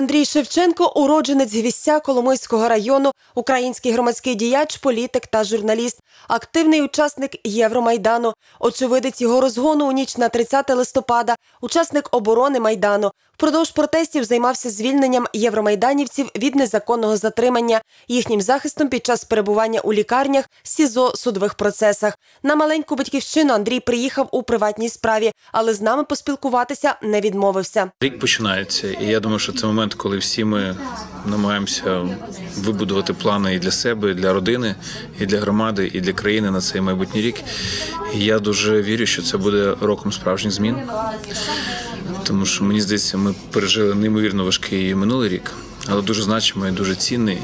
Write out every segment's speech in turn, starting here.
Андрій Шевченко, уродженець Гвістя Коломийського району, український громадський діяч, політик та журналіст, активний учасник Євромайдану, очевидець його розгону у ніч на 30 листопада, учасник оборони майдану. Впродовж протестів займався звільненням євромайданівців від незаконного затримання, їхнім захистом під час перебування у лікарнях, СІЗО, судових процесах. На маленьку батьківщину Андрій приїхав у приватній справі, але з нами поспілкуватися не відмовився. Рік починається, і я думаю, що це момент, коли всі ми намагаємося вибудувати плани і для себе, і для родини, і для громади, і для країни на цей майбутній рік. І я дуже вірю, що це буде роком справжніх змін. Тому що мені здається, ми пережили неймовірно важкий минулий рік, але дуже значимий, дуже цінний.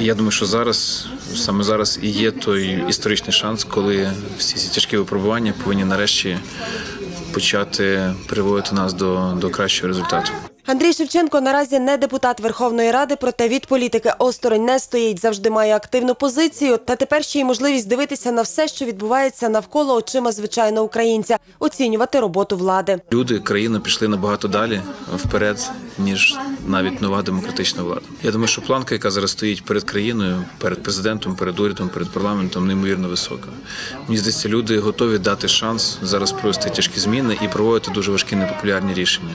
І я думаю, що зараз, саме зараз, і є той історичний шанс, коли всі ці тяжкі випробування повинні нарешті почати приводити нас до, до кращого результату. Андрій Шевченко наразі не депутат Верховної Ради, проте від політики осторонь не стоїть, завжди має активну позицію. Та тепер ще й можливість дивитися на все, що відбувається навколо очима звичайного українця, оцінювати роботу влади. Люди, країна пішли набагато далі вперед, ніж навіть нова демократична влада. Я думаю, що планка, яка зараз стоїть перед країною, перед президентом, перед урядом, перед парламентом, неймовірно висока. Мені здається, люди готові дати шанс зараз провести тяжкі зміни і проводити дуже важкі непопулярні рішення.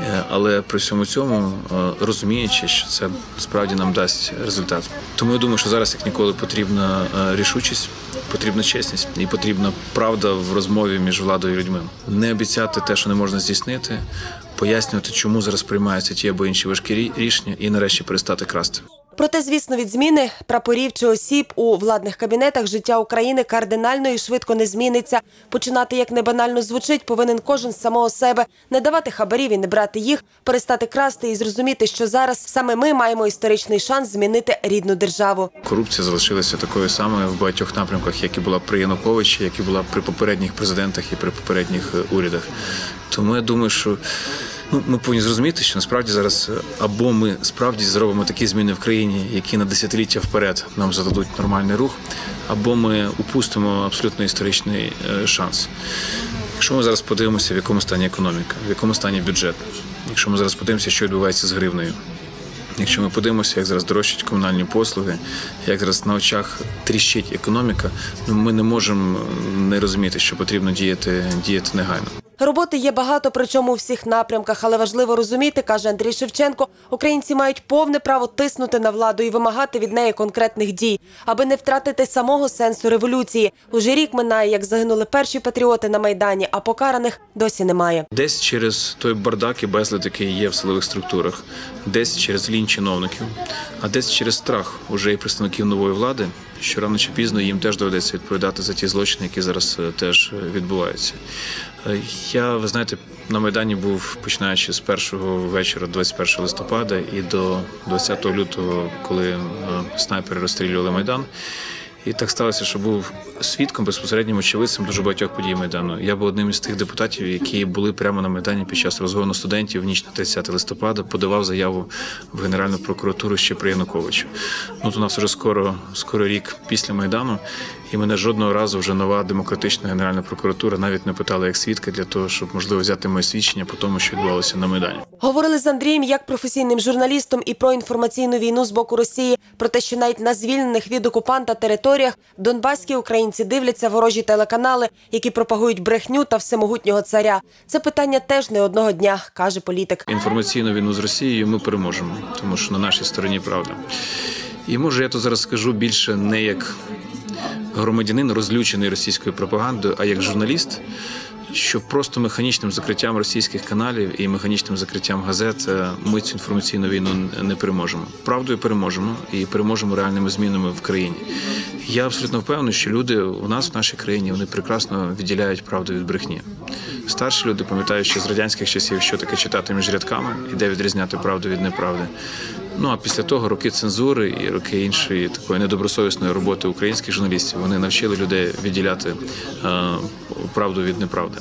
Е, Але при всьому цьому е, розуміючи, що це справді нам дасть результат. Тому я думаю, що зараз як ніколи потрібна е, рішучість, потрібна чесність і потрібна правда в розмові між владою і людьми. Не обіцяти те, що не можна здійснити, пояснювати, чому зараз приймаються ті або інші важкі рішення, і нарешті перестати красти. Проте, звісно, від зміни прапорів чи осіб у владних кабінетах життя України кардинально і швидко не зміниться. Починати, як не банально звучить, повинен кожен з самого себе не давати хабарів і не брати їх, перестати красти і зрозуміти, що зараз саме ми маємо історичний шанс змінити рідну державу. Корупція залишилася такою самою в багатьох напрямках, як і була при Януковичі, як і була при попередніх президентах і при попередніх е, урядах. Тому я думаю, що ну, ми повинні зрозуміти, що насправді зараз е, або ми справді зробимо такі зміни в країні, які на десятиліття вперед нам зададуть нормальний рух, або ми упустимо абсолютно історичний е, шанс. Якщо ми зараз подивимося, в якому стані економіка, в якому стані бюджет, якщо ми зараз подивимося, що відбувається з гривнею. Якщо ми подивимося, як зараз дорожчать комунальні послуги, як зараз на очах тріщить економіка, ну ми не можемо не розуміти, що потрібно діяти, діяти негайно. Роботи є багато, причому у всіх напрямках, але важливо розуміти, каже Андрій Шевченко, українці мають повне право тиснути на владу і вимагати від неї конкретних дій, аби не втратити самого сенсу революції. Уже рік минає, як загинули перші патріоти на майдані, а покараних досі немає. Десь через той бардак і безлад, який є в силових структурах, десь через лінь чиновників, а десь через страх уже і представників нової влади, що рано чи пізно їм теж доведеться відповідати за ті злочини, які зараз е, теж е, відбуваються. Е, Я, ви знаєте, на Майдані був починаючи з першого вечора, 21 листопада, і до 20 лютого, коли снайпери розстрілювали Майдан. І так сталося, що був свідком безпосереднім очевидцем дуже багатьох подій Майдану. Я був одним із тих депутатів, які були прямо на Майдані під час розгону студентів в ніч на 30 листопада, подавав заяву в Генеральну прокуратуру ще при Януковичу. Ну, то у нас вже скоро, скоро рік після Майдану, і мене жодного разу вже нова демократична Генеральна прокуратура навіть не питала як свідка для того, щоб можливо взяти моє свідчення по тому, що відбувалося на Майдані. Говорили з Андрієм як професійним журналістом і про інформаційну війну з боку Росії, про те, що навіть на звільнених від окупанта територіях донбаські українці дивляться ворожі телеканали, які пропагують брехню та всемогутнього царя. Це питання теж не одного дня, каже політик. інформаційну війну з Росією ми переможемо, тому що на нашій стороні правда. І може я то зараз скажу більше не як громадянин, розлючений російською пропагандою, а як журналіст, що просто механічним закриттям російських каналів і механічним закриттям газет е, ми цю інформаційну війну не переможемо. Правдою переможемо і переможемо реальними змінами в країні. Я абсолютно впевнений, що люди у нас в нашій країні вони прекрасно відділяють правду від брехні. Старші люди пам'ятають, що з радянських часів що таке читати між рядками і де відрізняти правду від неправди. Ну а після того роки цензури і роки іншої такої недобросовісної роботи українських журналістів вони навчили людей відділяти е, правду від неправди.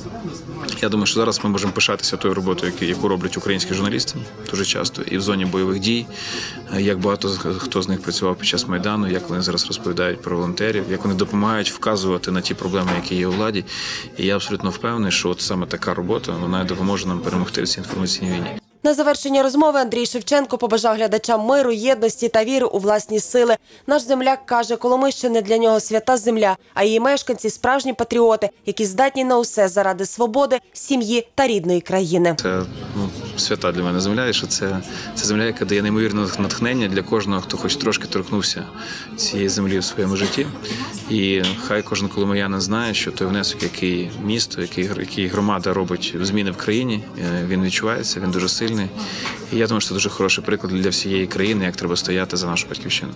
Я думаю, що зараз ми можемо пишатися тою роботою, яку- роблять українські журналісти дуже часто, і в зоні бойових дій. Е, Як багато хто з них працював під час майдану, як вони зараз розповідають про волонтерів, як вони допомагають вказувати на ті проблеми, які є у владі. І я абсолютно впевнений, що от саме така робота вона допоможе нам перемогти в цій інформаційній війні. На завершення розмови Андрій Шевченко побажав глядачам миру, єдності та віри у власні сили. Наш земляк каже, Коломищини для нього свята земля, а її мешканці справжні патріоти, які здатні на усе заради свободи, сім'ї та рідної країни. Це свята для мене земля, і що це, це земля, яка дає неймовірне натхнення для кожного, хто хоч трошки торкнувся цієї землі в своєму житті. І хай кожен коломиянин знає, що той внесок, який місто, який, який громада робить зміни в країні, е, він відчувається, він дуже сильний. І я думаю, що це дуже хороший приклад для всієї країни, як треба стояти за нашу батьківщину.